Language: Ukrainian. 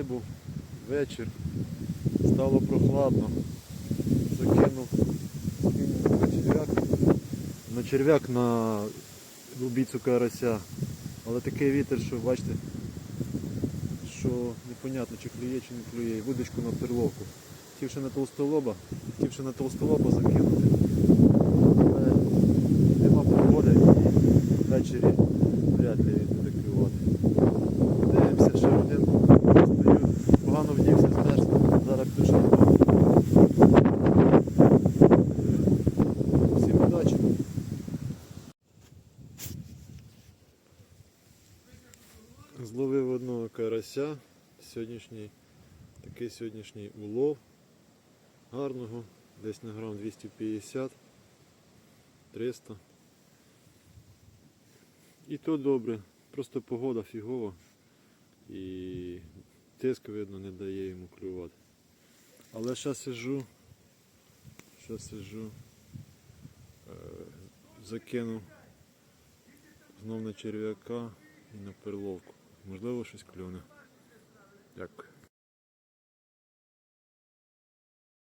рибу. Вечір. Стало прохладно. Закинув, на черв'як. На черв'як на лубіцю карася. Але такий вітер, що бачите, що непонятно, чи клює, чи не клює. Вудочку на перловку. Хотів ще на толстолоба, хотів ще на толстолоба закинути. Але нема погоди і ввечері вряд ли він буде клювати. Зловив одного карася. Сьогоднішній, такий сьогоднішній улов. Гарного, десь на грам 250, 300. І то добре, просто погода фігова і тиск, видно, не дає йому клювати. Але ще сижу, ще сижу, е, закинув знов на черв'яка і на перловку. Можливо, щось клюне. Дякую.